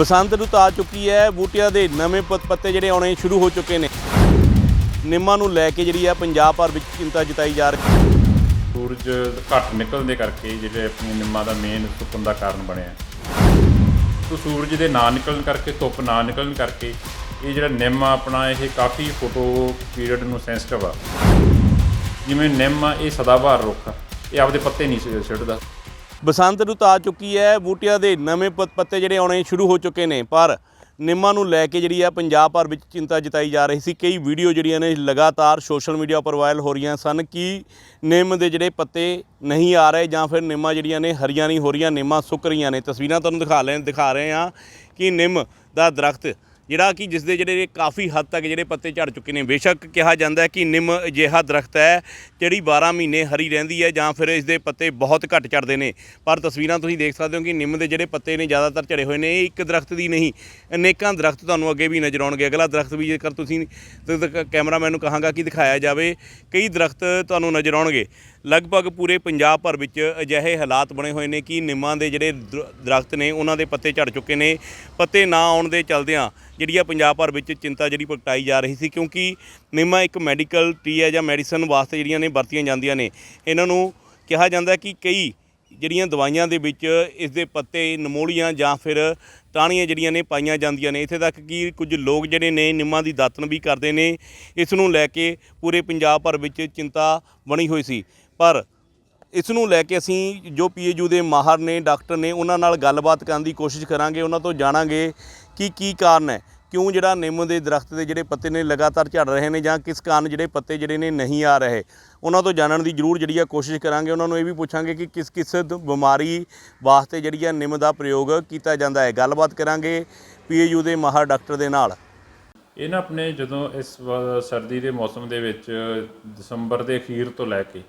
ਬਸੰਤ ਰੁੱਤ ਆ ਚੁੱਕੀ ਹੈ, ਬੂਟਿਆਂ ਦੇ ਨਵੇਂ ਪ- ਪੱਤੇ ਜਿਹੜੇ ਆਉਣੇ ਸ਼ੁਰੂ ਹੋ ਚੁੱਕੇ ਨੇ। ਨਿੰਮਾਂ ਨੂੰ ਲੈ ਕੇ ਜਿਹੜੀ ਆ ਪੰਜਾਬ ਭਰ ਵਿੱਚ ਚਿੰਤਾ ਜਤਾਈ ਜਾ ਰਹੀ ਹੈ। ਸੂਰਜ ਘੱਟ ਨਿਕਲਣ ਦੇ ਕਰਕੇ ਜਿਹੜੇ ਆਪਣੀ ਨਿੰਮਾਂ ਦਾ ਮੇਨ ਸੁੱਕਣ ਦਾ ਕਾਰਨ ਬਣਿਆ। ਸੋ ਸੂਰਜ ਦੇ ਨਾ ਨਿਕਲਣ ਕਰਕੇ, ਧੁੱਪ ਨਾ ਨਿਕਲਣ ਕਰਕੇ ਇਹ ਜਿਹੜਾ ਨਿੰਮ ਆ ਆਪਣਾ, ਇਹ ਕਾਫੀ ਫੋਟੋ ਪੀਰੀਅਡ ਨੂੰ ਸੈਂਸਿਟਿਵ ਆ। ਜਿਵੇਂ ਨਿੰਮ ਆ, ਇਹ ਸਦਾਬਹਾਰ ਰੁੱਖ ਇਹ ਆਪਦੇ ਪੱਤੇ ਨਹੀਂ ਸਿ- ਸਿੱਟਦਾ ਬਸੰਤ ਰੁੱਤ ਆ ਚੁੱਕੀ ਹੈ, ਬੂਟਿਆਂ ਦੇ ਨਵੇਂ ਪ- ਪੱਤੇ ਜਿਹੜੇ ਆਉਣੇ ਸ਼ੁਰੂ ਹੋ ਚੁੱਕੇ ਨੇ, ਪਰ ਨਿੰਮਾਂ ਨੂੰ ਲੈ ਕੇ ਜਿਹੜੀ ਆ ਪੰਜਾਬ ਭਰ ਵਿੱਚ ਚਿੰਤਾ ਜਤਾਈ ਜਾ ਰਹੀ ਸੀ। ਕਈ ਵੀਡੀਓ ਜਿਹੜੀਆਂ ਨੇ ਲਗਾਤਾਰ ਸੋਸ਼ਲ ਮੀਡੀਆ ਉੱਪਰ ਵਾਇਰਲ ਹੋ ਰਹੀਆਂ ਸਨ ਕਿ ਨਿੰਮ ਦੇ ਜਿਹੜੇ ਪੱਤੇ ਨਹੀਂ ਆ ਰਹੇ ਜਾਂ ਫਿਰ ਨਿੰਮਾਂ ਜਿਹੜੀਆਂ ਨੇ ਹਰੀਆਂ ਨਹੀਂ ਹੋ ਰਹੀਆਂ, ਨਿੰਮਾਂ ਸੁੱਕ ਰਹੀਆਂ ਨੇ। ਤਸਵੀਰਾਂ ਤੁਹਾਨੂੰ ਦਿਖਾ ਲੈ, ਦਿਖਾ ਰਹੇ ਹਾਂ ਕਿ ਨਿੰਮ ਦਾ ਦਰਖਤ ਜਿਹੜਾ ਕਿ ਜਿਸ ਦੇ ਜਿਹੜੇ ਕਾਫੀ ਹੱਦ ਤੱਕ ਜਿਹੜੇ ਪੱਤੇ ਝੜ ਚੁੱਕੇ ਨੇ, ਬੇਸ਼ੱਕ ਕਿਹਾ ਜਾਂਦਾ ਹੈ ਕਿ ਨਿੰਮ ਅਜਿਹਾ ਦਰਖਤ ਹੈ ਜਿਹੜੀ 12 ਮਹੀਨੇ ਹਰੀ ਰਹਿੰਦੀ ਹੈ ਜਾਂ ਫਿਰ ਇਸ ਦੇ ਪੱਤੇ ਬਹੁਤ ਘੱਟ ਝੜਦੇ ਨੇ। ਪਰ ਤਸਵੀਰਾਂ ਤੁਸੀਂ ਦੇਖ ਸਕਦੇ ਹੋ ਕਿ ਨਿੰਮ ਦੇ ਜਿਹੜੇ ਪੱਤੇ ਨੇ ਜ਼ਿਆਦਾਤਰ ਝੜੇ ਹੋਏ ਨੇ, ਇਹ ਇੱਕ ਦਰਖਤ ਦੀ ਨਹੀਂ, ਅਨੇਕਾਂ ਦਰਖਤ ਤੁਹਾਨੂੰ ਅੱਗੇ ਵੀ ਨਜ਼ਰ ਆਉਣਗੇ। ਅਗਲਾ ਦਰਖਤ ਵੀ ਜੇਕਰ ਤੁਸੀਂ ਕੈਮਰਾਮੈਨ ਨੂੰ ਕਹਾਂਗਾ ਕਿ ਦਿਖਾਇਆ ਜਾਵੇ, ਕਈ ਦਰਖਤ ਤੁਹਾਨੂੰ ਨਜ਼ਰ ਆਉਣਗੇ। ਲਗਭਗ ਪੂਰੇ ਪੰਜਾਬ ਭਰ ਵਿੱਚ ਅਜਿਹੇ ਹਾਲਾਤ ਬਣੇ ਹੋਏ ਨੇ ਕਿ ਨਿੰਮਾਂ ਦੇ ਜਿਹੜੇ ਦਰ- ਦਰਖਤ ਨੇ, ਉਹਨਾਂ ਦੇ ਪੱਤੇ ਝੜ ਚੁੱਕੇ ਨੇ। ਪੱਤੇ ਨਾ ਆਉਣ ਦੇ ਚਲਦਿਆਂ ਜਿਹੜੀ ਆ ਪੰਜਾਬ ਭਰ ਵਿੱਚ ਚਿੰਤਾ ਜਿਹੜੀ ਪ੍ਰਗਟਾਈ ਜਾ ਰਹੀ ਸੀ, ਕਿਉਂਕਿ ਨਿੰਮਾਂ ਇੱਕ ਮੈਡੀਕਲ ਟੀ ਹੈ ਜਾਂ ਮੈਡੀਸਨ ਵਾਸਤੇ ਜਿਹੜੀਆਂ ਨੇ ਵਰਤੀਆਂ ਜਾਂਦੀਆਂ ਨੇ। ਇਹਨਾਂ ਨੂੰ ਕਿਹਾ ਜਾਂਦਾ ਕਿ ਕਈ ਜਿਹੜੀਆਂ ਦਵਾਈਆਂ ਦੇ ਵਿੱਚ ਇਸ ਦੇ ਪੱਤੇ ਨਮੋਲੀਆਂ ਜਾਂ ਫਿਰ ਟਾਹਣੀਆਂ ਜਿਹੜੀਆਂ ਨੇ ਪਾਈਆਂ ਜਾਂਦੀਆਂ ਨੇ। ਇੱਥੇ ਤੱਕ ਕਿ ਕੁਝ ਲੋਕ ਜਿਹੜੇ ਨੇ ਨਿੰਮਾਂ ਦੀ ਦਾਤਨ ਵੀ ਕਰਦੇ ਨੇ। ਇਸ ਨੂੰ ਲੈ ਕੇ ਪੂਰੇ ਪੰਜਾਬ ਭਰ ਵਿੱਚ ਚਿੰਤਾ ਬਣੀ ਹੋਈ ਸੀ। ਪਰ ਇਸ ਨੂੰ ਲੈ ਕੇ ਅਸੀਂ ਜੋ ਪੀਏਯੂ ਦੇ ਮਾਹਰ ਨੇ, ਡਾਕਟਰ ਨੇ, ਉਹਨਾਂ ਨਾਲ ਗੱਲਬਾਤ ਕਰਨ ਦੀ ਕੋਸ਼ਿਸ਼ ਕਰਾਂਗੇ, ਉਹਨਾਂ ਤੋਂ ਜਾਣਾਂਗੇ ਕਿ ਕੀ ਕਾਰਨ ਹੈ। ਕਿਉਂ ਜਿਹੜਾ ਨਿੰਮ ਦੇ ਦਰਖਤ ਦੇ ਜਿਹੜੇ ਪੱਤੇ ਨੇ ਲਗਾਤਾਰ ਝੜ ਰਹੇ ਨੇ ਜਾਂ ਕਿਸ ਕਾਰਨ ਜਿਹੜੇ ਪੱਤੇ ਜਿਹੜੇ ਨੇ ਨਹੀਂ ਆ ਰਹੇ। ਉਹਨਾਂ ਤੋਂ ਜਾਣਨ ਦੀ ਜ਼ਰੂਰ ਜਿਹੜੀ ਆ ਕੋਸ਼ਿਸ਼ ਕਰਾਂਗੇ। ਉਹਨਾਂ ਨੂੰ ਇਹ ਵੀ ਪੁੱਛਾਂਗੇ ਕਿ ਕਿਸ ਕਿਸ ਦ- ਬਿਮਾਰੀ ਵਾਸਤੇ ਜਿਹੜੀ ਆ ਨਿੰਮ ਦਾ ਪ੍ਰਯੋਗ ਕੀਤਾ ਜਾਂਦਾ ਹੈ। ਗੱਲਬਾਤ ਕਰਾਂਗੇ ਪੀਏਯੂ ਦੇ ਮਾਹਰ ਡਾਕਟਰ ਦੇ ਨਾਲ। ਇਹ ਨਾ ਆਪਣੇ ਜਦੋਂ ਇਸ ਸਰਦੀ ਦੇ ਮੌਸਮ ਦੇ ਵਿੱਚ ਦਸੰਬਰ ਦੇ ਅਖੀਰ ਤੋਂ ਲੈ ਕੇ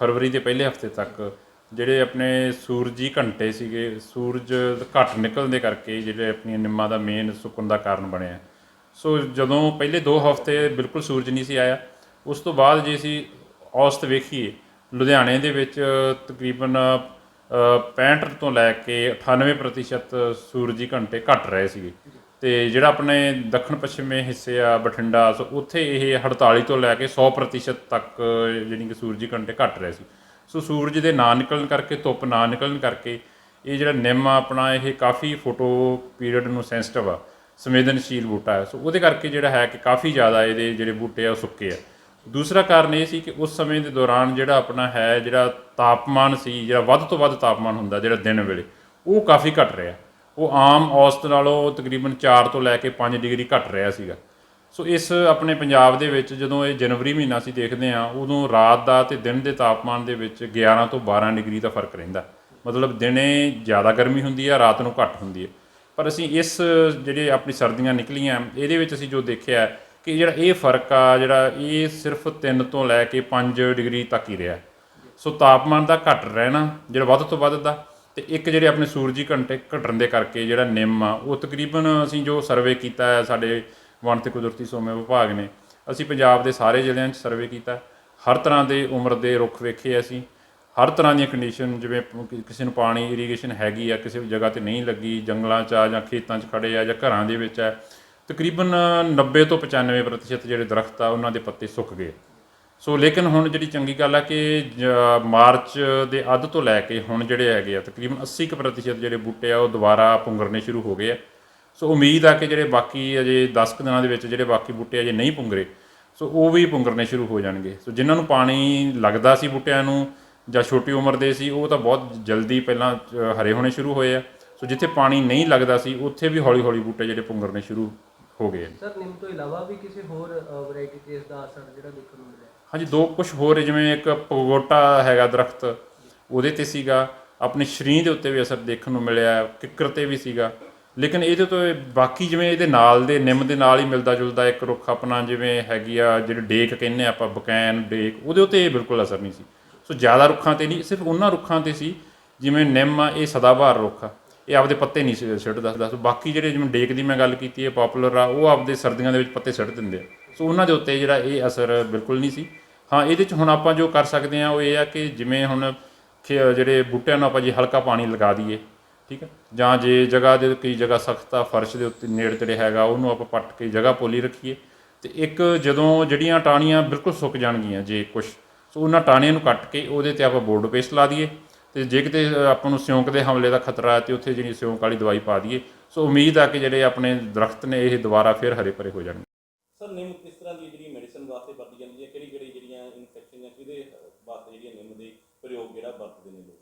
ਫਰਵਰੀ ਦੇ ਪਹਿਲੇ ਹਫ਼ਤੇ ਤੱਕ ਜਿਹੜੇ ਆਪਣੇ ਸੂਰਜੀ ਘੰਟੇ ਸੀਗੇ ਸੂਰਜ ਘੱਟ ਨਿਕਲਣ ਦੇ ਕਰਕੇ ਜਿਹੜੇ ਆਪਣੀਆਂ ਨਿੰਮਾਂ ਦਾ ਮੇਨ ਸੁੱਕਣ ਦਾ ਕਾਰਨ ਬਣਿਆ ਸੋ ਜਦੋਂ ਪਹਿਲੇ 2 ਹਫ਼ਤੇ ਬਿਲਕੁਲ ਸੂਰਜ ਨਹੀਂ ਸੀ ਆਇਆ ਉਸ ਤੋਂ ਬਾਅਦ ਜੇ ਅਸੀਂ ਔਸਤ ਵੇਖੀਏ ਲੁਧਿਆਣੇ ਦੇ ਵਿੱਚ ਤਕਰੀਬਨ ਅ, 65 ਤੋਂ ਲੈ ਕੇ 98% ਸੂਰਜੀ ਘੰਟੇ ਘਟ ਰਹੇ ਸੀਗੇ। ਤੇ ਜਿਹੜਾ ਆਪਣੇ ਦੱਖਣ ਪੱਛਮੀ ਹਿੱਸੇ ਆ ਬਠਿੰਡਾ, ਸੋ ਉੱਥੇ ਇਹ 48 ਤੋਂ ਲੈ ਕੇ 100% ਤੱਕ ਜਿਹੜੀ ਕਿ ਸੂਰਜੀ ਘੰਟੇ ਘਟ ਰਹੇ ਸੀ। ਸੋ ਸੂਰਜ ਦੇ ਨਾ ਨਿਕਲਣ ਕਰਕੇ, ਧੁੱਪ ਨਾ ਨਿਕਲਣ ਕਰਕੇ ਇਹ ਜਿਹੜਾ ਨਿੰਮ ਆ, ਆਪਣਾ ਇਹ ਕਾਫੀ ਫੋਟੋ ਪੀਰੀਅਡ ਨੂੰ ਸੈਂਸਿਟਿਵ ਆ, ਸੰਵੇਦਨਸ਼ੀਲ ਬੂਟਾ ਹੈ। ਸੋ ਉਹਦੇ ਕਰਕੇ ਜਿਹੜਾ ਹੈ ਕਿ ਕਾਫੀ ਜ਼ਿਆਦਾ ਇਹਦੇ ਜਿਹੜੇ ਬੂਟੇ ਆ ਉਹ ਸੁੱਕੇ ਆ। ਦੂਸਰਾ ਕਾਰਨ ਇਹ ਸੀ ਕਿ ਉਸ ਸਮੇਂ ਦੇ ਦੌਰਾਨ ਜਿਹੜਾ ਆਪਣਾ ਹੈ, ਜਿਹੜਾ ਤਾਪਮਾਨ ਸੀ, ਜਿਹੜਾ ਵੱਧ ਤੋਂ ਵੱਧ ਤਾਪਮਾਨ ਹੁੰਦਾ, ਜਿਹੜਾ ਦਿਨ ਵੇਲੇ, ਉਹ ਕਾਫੀ ਘਟ ਰਿਹਾ। ਉਹ ਆਮ ਔਸਤ ਨਾਲੋਂ ਤਕਰੀਬਨ 4 ਤੋਂ ਲੈ ਕੇ 5 ਡਿਗਰੀ ਘਟ ਰਿਹਾ ਸੀਗਾ। ਸੋ ਇਸ ਆਪਣੇ ਪੰਜਾਬ ਦੇ ਵਿੱਚ ਜਦੋਂ ਇਹ ਜਨਵਰੀ ਮਹੀਨਾ ਅਸੀਂ ਦੇਖਦੇ ਹਾਂ, ਉਦੋਂ ਰਾਤ ਦਾ ਤੇ ਦਿਨ ਦੇ ਤਾਪਮਾਨ ਦੇ ਵਿੱਚ 11 ਤੋਂ 12 ਡਿਗਰੀ ਦਾ ਫ਼ਰਕ ਰਹਿੰਦਾ। ਮਤਲਬ ਦਿਨੇ ਜ਼ਿਆਦਾ ਗਰਮੀ ਹੁੰਦੀ ਹੈ ਰਾਤ ਨੂੰ ਘੱਟ ਹੁੰਦੀ ਹੈ ਪਰ ਅਸੀਂ ਇਸ ਜਿਹੜੇ ਆਪਣੀ ਸਰਦੀਆਂ ਨਿਕਲੀਆਂ, ਇਹਦੇ ਵਿੱਚ ਅਸੀਂ ਜੋ ਦੇਖਿਆ ਕਿ ਜਿਹੜਾ ਇਹ ਫ਼ਰਕ ਆ, ਜਿਹੜਾ ਇਹ ਸਿਰਫ 3 ਤੋਂ ਲੈ ਕੇ 5 ਡਿਗਰੀ ਤੱਕ ਹੀ ਰਿਹਾ। ਸੋ ਤਾਪਮਾਨ ਦਾ ਘਟ ਰਹਿਣਾ, ਜਿਹੜਾ ਵੱਧ ਤੋਂ ਵੱਧ ਦਾ ਤੇ ਇੱਕ ਜਿਹੜੇ ਆਪਣੇ ਸੂਰਜੀ ਘੰਟੇ ਘਟਣ ਦੇ ਕਰਕੇ ਜਿਹੜਾ ਨਿੰਮ ਆ, ਉਹ ਤਕਰੀਬਨ ਅਸੀਂ ਜੋ ਸਰਵੇ ਕੀਤਾ ਹੈ, ਸਾਡੇ ਵਣ ਤੇ ਕੁਦਰਤੀ ਸੋਮੇ ਵਿਭਾਗ ਨੇ, ਅਸੀਂ ਪੰਜਾਬ ਦੇ ਸਾਰੇ ਜ਼ਿਲ੍ਹਿਆਂ 'ਚ ਸਰਵੇ ਕੀਤਾ ਹਰ ਤਰ੍ਹਾਂ ਦੇ ਉਮਰ ਦੇ ਰੁੱਖ ਵੇਖੇ ਅਸੀਂ। ਹਰ ਤਰ੍ਹਾਂ ਦੀਆਂ ਕੰਡੀਸ਼ਨ ਜਿਵੇਂ ਕਿਸੇ ਨੂੰ ਪਾਣੀ ਇਰੀਗੇਸ਼ਨ ਹੈਗੀ ਆ, ਕਿਸੇ ਜਗ੍ਹਾ ਤੇ ਨਹੀਂ ਲੱਗੀ, ਜੰਗਲਾਂ 'ਚ ਆ ਜਾਂ ਖੇਤਾਂ 'ਚ ਖੜੇ ਆ ਜਾਂ ਘਰਾਂ ਦੇ ਵਿੱਚ ਆ, ਤਕਰੀਬਨ 90 ਤੋਂ 95% ਜਿਹੜੇ ਦਰਖਤ ਆ, ਉਹਨਾਂ ਦੇ ਪੱਤੇ ਸੁੱਕ ਗਏ। ਸੋ ਲੇਕਿਨ ਹੁਣ ਜਿਹੜੀ ਚੰਗੀ ਗੱਲ ਆ ਕਿ ਜ- ਮਾਰਚ ਦੇ ਅੱਧ ਤੋਂ ਲੈ ਕੇ ਹੁਣ ਜਿਹੜੇ ਹੈਗੇ ਆ, ਤਕਰੀਬਨ 80% ਜਿਹੜੇ ਬੂਟੇ ਆ, ਉਹ ਦੁਬਾਰਾ ਪੁੰਗਰਨੇ ਸ਼ੁਰੂ ਹੋ ਗਏ ਆ। ਸੋ ਉਮੀਦ ਆ ਕਿ ਜਿਹੜੇ ਬਾਕੀ ਅਜੇ 10 ਕੁ ਦਿਨਾਂ ਦੇ ਵਿੱਚ ਜਿਹੜੇ ਬਾਕੀ ਬੂਟੇ ਅਜੇ ਨਹੀਂ ਪੁੰਗਰੇ, ਸੋ ਉਹ ਵੀ ਪੁੰਗਰਨੇ ਸ਼ੁਰੂ ਹੋ ਜਾਣਗੇ। ਸੋ ਜਿਨ੍ਹਾਂ ਨੂੰ ਪਾਣੀ ਲੱਗਦਾ ਸੀ ਬੂਟਿਆਂ ਨੂੰ ਜਾਂ ਛੋਟੀ ਉਮਰ ਦੇ ਸੀ, ਉਹ ਤਾਂ ਬਹੁਤ ਜਲਦੀ ਪਹਿਲਾਂ ਹਰੇ ਹੋਣੇ ਸ਼ੁਰੂ ਹੋਏ ਆ। ਸੋ ਜਿੱਥੇ ਪਾਣੀ ਨਹੀਂ ਲੱਗਦਾ ਸੀ, ਉੱਥੇ ਵੀ ਹੌਲੀ ਹੌਲੀ ਬੂਟੇ ਜਿਹੜੇ ਪੁੰਗਰਨੇ ਸ਼ੁਰੂ ਹੋ ਗਏ ਸਰ, ਨਿੰਮ ਤੋਂ ਇਲਾਵਾ ਵੀ ਕਿਸੇ ਹੋਰ ਵੈਰਾਈਟੀ ਤੇ ਇਸ ਦਾ ਅਸਰ ਜਿਹੜਾ ਦੇਖਣ ਨੂੰ ਮਿਲਿਆ? ਹਾਂਜੀ, ਦੋ ਕੁਝ ਹੋਰ ਜਿਵੇਂ ਇੱਕ ਪਗੋਟਾ ਹੈਗਾ ਦਰਖਤ, ਉਹਦੇ ਤੇ ਸੀਗਾ। ਆਪਣੇ ਸਰੀਰ ਦੇ ਉੱਤੇ ਵੀ ਅਸਰ ਦੇਖਣ ਨੂੰ ਮਿਲਿਆ, ਕਿੱਕਰ ਤੇ ਵੀ ਸੀਗਾ। ਲੇਕਿਨ ਇਹਦੇ ਤੋਂ ਬਾਕੀ ਜਿਵੇਂ ਇਹਦੇ ਨਾਲ ਦੇ, ਨਿੰਮ ਦੇ ਨਾਲ ਹੀ ਮਿਲਦਾ ਜੁਲਦਾ ਇੱਕ ਰੁੱਖ ਆਪਣਾ ਜਿਵੇਂ ਹੈਗੀ ਆ, ਜਿਹੜੇ ਡੇਕ ਕਹਿੰਦੇ ਆ ਆਪਾਂ, ਬਕੈਨ ਡੇਕ, ਉਹਦੇ ਉੱਤੇ ਇਹ ਬਿਲਕੁਲ ਅਸਰ ਨਹੀਂ ਸੀ। ਸੋ ਜ਼ਿਆਦਾ ਰੁੱਖਾਂ ਤੇ ਨਹੀਂ, ਸਿਰਫ ਉਹਨਾਂ ਰੁੱਖਾਂ ਤੇ ਸੀ, ਜਿਵੇਂ ਨਿੰਮ ਆ, ਇਹ ਸਦਾਬਹਾਰ ਰੁੱਖ ਆ। ਇਹ ਆਪਦੇ ਪੱਤੇ ਨਹੀਂ ਸਿ- ਸਿੱਟਦਾ ਦੱਸ ਬਾਕੀ ਜਿਹੜੇ ਜਿਵੇਂ ਡੇਕ ਦੀ ਮੈਂ ਗੱਲ ਕੀਤੀ ਹੈ ਪਪੂਲਰ ਆ, ਉਹ ਆਪਦੇ ਸਰਦੀਆਂ ਦੇ ਵਿੱਚ ਪੱਤੇ ਸਿੱਟ ਦਿੰਦੇ ਆ। ਸੋ ਉਹਨਾਂ ਦੇ ਉੱਤੇ ਜਿਹੜਾ ਇਹ ਅਸਰ ਬਿਲਕੁਲ ਨਹੀਂ ਸੀ। ਹਾਂ, ਇਹਦੇ 'ਚ ਹੁਣ ਆਪਾਂ ਜੋ ਕਰ ਸਕਦੇ ਹਾਂ, ਉਹ ਇਹ ਆ ਕਿ ਜਿਵੇਂ ਹੁਣ ਖੇ- ਜਿਹੜੇ ਬੂਟਿਆਂ ਨੂੰ ਆਪਾਂ ਜੇ ਹਲਕਾ ਪਾਣੀ ਲਗਾ ਦਈਏ, ਠੀਕ ਹੈ ਜਾਂ ਜੇ ਜਗ੍ਹਾ ਦੇ, ਕਈ ਜਗ੍ਹਾ ਸਖਤ ਆ, ਫਰਸ਼ ਦੇ ਉੱਤੇ ਨੇੜੇ ਤੇੜੇ ਹੈਗਾ, ਉਹਨੂੰ ਆਪਾਂ ਪੱਟ ਕੇ ਜਗ੍ਹਾ ਪੋਲੀ ਰੱਖੀਏ। ਤੇ ਇੱਕ ਜਦੋਂ ਜਿਹੜੀਆਂ ਟਾਹਣੀਆਂ ਬਿਲਕੁਲ ਸੁੱਕ ਜਾਣਗੀਆਂ, ਜੇ ਕੁਝ ਸੋ ਉਹਨਾਂ ਟਾਹਣੀਆਂ ਨੂੰ ਕੱਟ ਕੇ ਉਹਦੇ ਤੇ ਆਪਾਂ ਬੋਰਡ ਪੇਸਟ ਲਾ ਦਈਏ। ਤੇ ਜੇ ਕਿਤੇ ਆਪਾਂ ਨੂੰ ਸਿਉਂਕ ਦੇ ਹਮਲੇ ਦਾ ਖਤਰਾ ਹੈ, ਤੇ ਉੱਥੇ ਜਿਹੜੀ ਸਿਉਂਕ ਵਾਲੀ ਦਵਾਈ ਪਾ ਦਈਏ। ਸੋ ਉਮੀਦ ਆ ਕਿ ਜਿਹੜੇ ਆਪਣੇ ਦਰਖਤ ਨੇ, ਇਹ ਦੁਬਾਰਾ ਫਿਰ ਹਰੇ ਭਰੇ ਹੋ ਜਾਣਗੇ। ਸਰ, ਨਿੰਮ ਕਿਸ ਤਰ੍ਹਾਂ ਦੀ ਜਿਹੜੀ ਮੈਡੀਸਨ ਵਾਸਤੇ ਵਰਤੀ ਜਾਂਦੀ ਹੈ ਕਿਹੜੀ ਕਿਹੜੀ ਜਿਹੜੀਆਂ ਇਨਫੈਕਸ਼ਨ ਜਾਂ ਕਿਹਦੇ ਵਾਸਤੇ ਜਿਹੜੀਆਂ ਨਿੰਮ ਦੇ ਪ੍ਰਯੋਗ ਜਿਹੜਾ ਵਰਤਦੇ ਨੇ ਲੋਕ।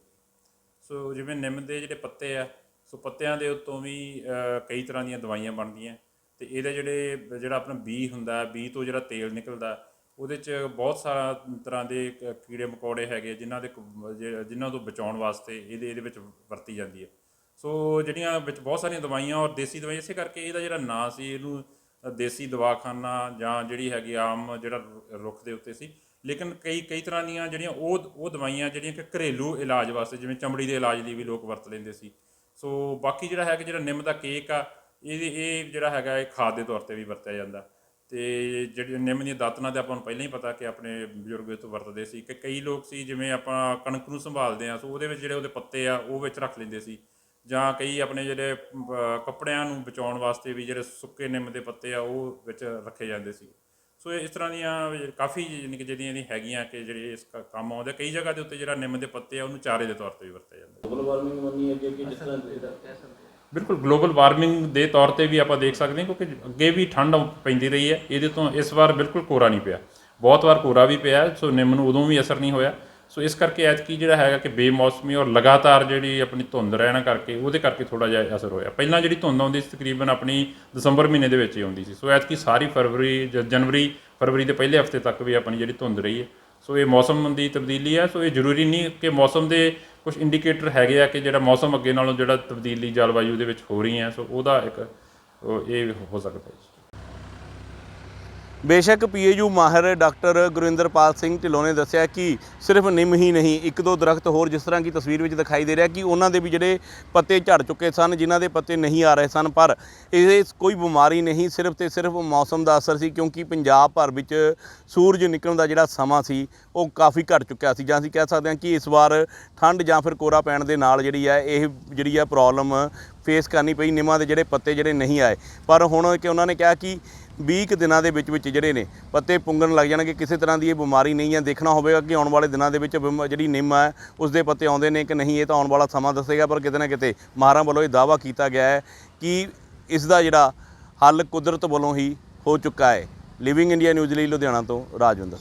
ਸੋ ਜਿਵੇਂ ਨਿੰਮ ਦੇ ਜਿਹੜੇ ਪੱਤੇ ਆ ਸੋ ਪੱਤਿਆਂ ਦੇ ਉੱਤੋਂ ਵੀ ਅ, ਕਈ ਤਰ੍ਹਾਂ ਦੀਆਂ ਦਵਾਈਆਂ ਬਣਦੀਆਂ। ਤੇ ਇਹਦੇ ਜਿਹੜੇ ਜਿਹੜਾ ਆਪਣਾ ਬੀ ਹੁੰਦਾ ਬੀ ਤੋਂ ਜਿਹੜਾ ਤੇਲ ਨਿਕਲਦਾ ਉਹਦੇ ਚ ਬਹੁਤ ਸਾਰਾ ਤਰ੍ਹਾਂ ਦੇ ਕ- ਕੀੜੇ ਮਕੌੜੇ ਹੈਗੇ ਜਿਨ੍ਹਾਂ ਦੇ ਕ- ਜਿ- ਜਿਨ੍ਹਾਂ ਤੋਂ ਬਚਾਉਣ ਵਾਸਤੇ ਇਹਦੇ ਇਹਦੇ ਵਿੱਚ ਵਰਤੀ ਜਾਂਦੀ ਹੈ ਸੋ ਜਿਹੜੀਆਂ ਵਿੱਚ ਬਹੁਤ ਸਾਰੀਆਂ ਦਵਾਈਆਂ ਔਰ ਦੇਸੀ ਦਵਾਈ ਇਸੇ ਕਰਕੇ ਇਹਦਾ ਜਿਹੜਾ ਨਾਂ ਸੀ ਇਹਨੂੰ ਅ, ਦੇਸੀ ਦਵਾਖਾਨਾ ਜਾਂ ਜਿਹੜੀ ਹੈਗੀ ਆਮ ਜਿਹੜਾ ਰੁ- ਰੁੱਖ ਦੇ ਉੱਤੇ ਸੀ ਲੇਕਿਨ ਕਈ ਕਈ ਤਰ੍ਹਾਂ ਦੀਆਂ ਜਿਹੜੀਆਂ ਉਹ ਉਹ ਦਵਾਈਆਂ ਜਿਹੜੀਆਂ ਕਿ ਘਰੇਲੂ ਇਲਾਜ ਵਾਸਤੇ, ਜਿਵੇਂ ਚਮੜੀ ਦੇ ਇਲਾਜ ਲਈ ਵੀ ਲੋਕ ਵਰਤ ਲੈਂਦੇ ਸੀ। ਸੋ ਬਾਕੀ ਜਿਹੜਾ ਹੈ ਕਿ ਜਿਹੜਾ ਨਿੰਮ ਦਾ ਕੇਕ ਆ ਇਹ ਇਹ ਜਿਹੜਾ ਹੈਗਾ, ਇਹ ਖਾਦ ਦੇ ਤੌਰ ਤੇ ਵੀ ਵਰਤਿਆ ਜਾਂਦਾ। ਤੇ ਜਿਹੜੇ ਨਿੰਮ ਦੀਆਂ ਦਾਤਨਾਂ ਤੇ ਆਪਾਂ ਨੂੰ ਪਹਿਲਾਂ ਹੀ ਪਤਾ ਕਿ ਆਪਣੇ ਬਜ਼ੁਰਗ ਇਹ ਤੋਂ ਵਰਤਦੇ ਸੀ ਕਿ ਕਈ ਲੋਕ ਸੀ, ਜਿਵੇਂ ਆਪਾਂ ਕਣਕ ਨੂੰ ਸੰਭਾਲਦੇ ਆ ਸੋ ਉਹਦੇ ਵਿੱਚ ਜਿਹੜੇ ਉਹਦੇ ਪੱਤੇ ਆ, ਉਹ ਵਿੱਚ ਰੱਖ ਲੈਂਦੇ ਸੀ। ਜਾਂ ਕਈ ਆਪਣੇ ਜਿਹੜੇ ਕੱਪੜਿਆਂ ਨੂੰ ਬਚਾਉਣ ਵਾਸਤੇ ਵੀ ਜਿਹੜੇ ਸੁੱਕੇ ਨਿੰਮ ਦੇ ਪੱਤੇ ਆ, ਉਹ ਵਿੱਚ ਰੱਖੇ ਜਾਂਦੇ ਸੀ। ਸੋ ਇਸ ਤਰ੍ਹਾਂ ਦੀਆਂ ਕਾਫੀ ਯਾਨੀ ਕਿ ਜਿਹੜੀਆਂ ਇਹਦੀ ਹੈਗੀਆਂ ਕਿ ਜਿਹੜੇ ਇਸ ਕ- ਕੰਮ ਆਉਂਦੇ ਕਈ ਜਗ੍ਹਾ ਦੇ ਉੱਤੇ ਜਿਹੜਾ ਨਿੰਮ ਦੇ ਪੱਤੇ ਆ ਉਹਨੂੰ ਚਾਰੇ ਦੇ ਤੌਰ ਤੇ ਵੀ ਵਰਤਿਆ ਜਾਂਦਾ। ਗਲੋਬਲ ਵਾਰਮਿੰਗ ਮੰਨੀ ਅੱਗੇ ਕਿ ਜਿਸ ਤਰ੍ਹਾਂ ਹਾਂ ਬਿਲਕੁਲ ਗਲੋਬਲ ਵਾਰਮਿੰਗ ਦੇ ਤੌਰ ਤੇ ਵੀ ਆਪਾਂ ਦੇਖ ਸਕਦੇ ਹਾਂ ਕਿਉਂਕਿ ਅੱਗੇ ਵੀ ਠੰਡ ਪੈਂਦੀ ਰਹੀ ਹੈ। ਇਹਦੇ ਤੋਂ ਇਸ ਵਾਰ ਬਿਲਕੁਲ ਕੋਰਾ ਨਹੀਂ ਪਿਆ। ਬਹੁਤ ਵਾਰ ਕੋਰਾ ਵੀ ਪਿਆ ਸੋ ਨਿੰਮ ਨੂੰ ਉਦੋਂ ਵੀ ਅਸਰ ਨਹੀਂ ਹੋਇਆ। ਸੋ ਇਸ ਕਰਕੇ ਐਤਕੀ ਜਿਹੜਾ ਹੈਗਾ ਕਿ ਬੇਮੌਸਮੀ ਔਰ ਲਗਾਤਾਰ ਜਿਹੜੀ ਆਪਣੀ ਧੁੰਦ ਰਹਿਣਾ ਕਰਕੇ ਉਹਦੇ ਕਰਕੇ ਥੋੜਾ ਜਿਹਾ ਅਸਰ ਹੋਇਆ। ਪਹਿਲਾਂ ਜਿਹੜੀ ਧੁੰਦ ਆਉਂਦੀ ਸੀ ਤਕਰੀਬਨ ਆਪਣੀ ਦਸੰਬਰ ਮਹੀਨੇ ਦੇ ਵਿੱਚ ਹੀ ਆਉਂਦੀ ਸੀ। ਸੋ ਐਤਕੀ ਸਾਰੀ ਫਰਵਰੀ, ਜ- ਜਨਵਰੀ, ਫਰਵਰੀ ਦੇ ਪਹਿਲੇ ਹਫ਼ਤੇ ਤੱਕ ਵੀ ਆਪਣੀ ਜਿਹੜੀ ਧੁੰਦ ਰਹੀ ਹੈ। ਸੋ ਇਹ ਮੌਸਮ ਦੀ ਤਬਦੀਲੀ ਹੈ। ਸੋ ਇਹ ਜ਼ਰੂਰੀ ਨਹੀਂ ਕਿ ਮੌਸਮ ਦੇ ਕੁਝ ਇੰਡੀਕੇਟਰ ਹੈਗੇ ਆ ਕਿ ਜਿਹੜਾ ਮੌਸਮ ਅੱਗੇ ਨਾਲੋਂ ਜਿਹੜਾ ਤਬਦੀਲੀ ਜਲਵਾਯੂ ਦੇ ਵਿੱਚ ਹੋ ਰਹੀ ਹੈ ਸੋ ਉਹਦਾ ਇੱਕ, ਉਹ ਇਹ ਹੋ ਸਕਦਾ ਹੈ ਜੀ। ਬੇਸ਼ੱਕ ਪੀਏਯੂ ਮਾਹਿਰ ਡਾਕਟਰ ਗੁਰਿੰਦਰਪਾਲ ਸਿੰਘ ਢਿੱਲੋਂ ਨੇ ਦੱਸਿਆ ਕਿ ਸਿਰਫ ਨਿੰਮ ਹੀ ਨਹੀਂ, ਇੱਕ ਦੋ ਦਰਖਤ ਹੋਰ ਜਿਸ ਤਰ੍ਹਾਂ ਕਿ ਤਸਵੀਰ ਵਿੱਚ ਦਿਖਾਈ ਦੇ ਰਿਹਾ ਕਿ ਉਹਨਾਂ ਦੇ ਵੀ ਜਿਹੜੇ ਪੱਤੇ ਝੜ ਚੁੱਕੇ ਸਨ, ਜਿਨ੍ਹਾਂ ਦੇ ਪੱਤੇ ਨਹੀਂ ਆ ਰਹੇ ਸਨ, ਪਰ ਇਹ ਕੋਈ ਬਿਮਾਰੀ ਨਹੀਂ, ਸਿਰਫ ਤੇ ਸਿਰਫ ਮੌਸਮ ਦਾ ਅਸਰ ਸੀ, ਕਿਉਂਕਿ ਪੰਜਾਬ ਭਰ ਵਿੱਚ ਸੂਰਜ ਨਿਕਲਣ ਦਾ ਜਿਹੜਾ ਸਮਾਂ ਸੀ, ਉਹ ਕਾਫੀ ਘਟ ਚੁੱਕਿਆ ਸੀ। ਜਾਂ ਅਸੀਂ ਕਹਿ ਸਕਦੇ ਹਾਂ ਕਿ ਇਸ ਵਾਰ ਠੰਡ ਜਾਂ ਫਿਰ ਕੋਰਾ ਪੈਣ ਦੇ ਨਾਲ ਜਿਹੜੀ ਹੈ, ਇਹ ਜਿਹੜੀ ਹੈ ਪ੍ਰੋਬਲਮ ਫੇਸ ਕਰਨੀ ਪਈ, ਨਿੰਮਾਂ ਦੇ ਜਿਹੜੇ ਪੱਤੇ ਜਿਹੜੇ ਨਹੀਂ ਆਏ। ਪਰ ਹੁਣ ਕਿ ਉਹਨਾਂ ਨੇ ਕਿਹਾ ਕਿ 20 ਕੁ ਦਿਨਾਂ ਦੇ ਵਿੱਚ ਵਿੱਚ ਜਿਹੜੇ ਨੇ ਪੱਤੇ ਪੁੰਗਣ ਲੱਗ ਜਾਣਗੇ। ਕਿਸੇ ਤਰ੍ਹਾਂ ਦੀ ਇਹ ਬਿਮਾਰੀ ਨਹੀਂ ਹੈ। ਦੇਖਣਾ ਹੋਵੇਗਾ ਕਿ ਆਉਣ ਵਾਲੇ ਦਿਨਾਂ ਦੇ ਵਿੱਚ ਬਿਮ- ਜਿਹੜੀ ਨਿੰਮ ਹੈ ਉਸ ਦੇ ਪੱਤੇ ਆਉਂਦੇ ਨੇ ਕਿ ਨਹੀਂ, ਇਹ ਤਾਂ ਆਉਣ ਵਾਲਾ ਸਮਾਂ ਦੱਸੇਗਾ, ਪਰ ਕਿਤੇ ਨਾ ਕਿਤੇ ਮਾਹਰਾਂ ਵੱਲੋਂ ਇਹ ਦਾਅਵਾ ਕੀਤਾ ਗਿਆ ਹੈ ਕਿ ਇਸ ਦਾ ਜਿਹੜਾ ਹੱਲ ਕੁਦਰਤ ਵੱਲੋਂ ਹੀ ਹੋ ਚੁੱਕਾ ਹੈ। ਲਿਵਿੰਗ ਇੰਡੀਆ ਨਿਊਜ਼ ਲਈ ਲੁਧਿਆਣਾ ਤੋਂ ਰਾਜਵਿੰਦਰ।